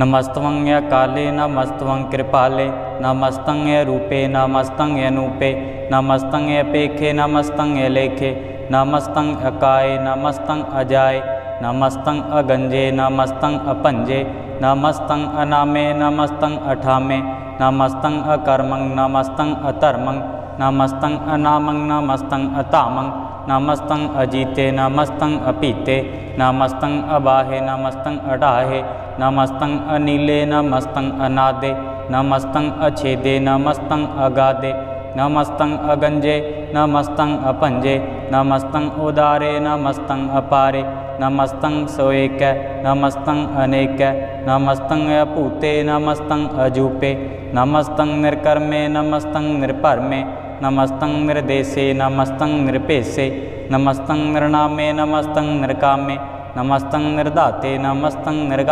नमस्तवंग काले नमस्तवंग कृपाले नमस्तंग रूपे नमस्तंग अनूपे नमस्तंग पेखे नमस्तंग लेखे नमस्तंग अकाय नमस्तंग अजाय नमस्तंग अगंजे नमस्तंग अपंजे नमस्तंग अनामे नमस्तंग अठामे नमस्तंग अकर्मंग नमस्तंग अतर्मंग नमस्तं अनामं नमस्तं अतामं नमस्तं अजीते नमस्तं अपीते नमस्तं अबाहे नमस्तं अडाहे नमस्तं अनिले नमस्तं अनादे नमस्तं अछेदे नमस्तं अगादे नमस्तं अगंजे नमस्तं अपंजे नमस्तं उदारे नमस्तं अपारे नमस्तं सोएक नमस्तं अनेक नमस्तं अपूते नमस्तं अजूपे नमस्तं निर्कर्मे नमस्तं निर्परमे नमस्तं नृदेशे नमस्तं नृपेशे नमस्तं नृणामे नमस्तं नृकाम्ये नमस्तं नृदाते नमस्तं नृगाते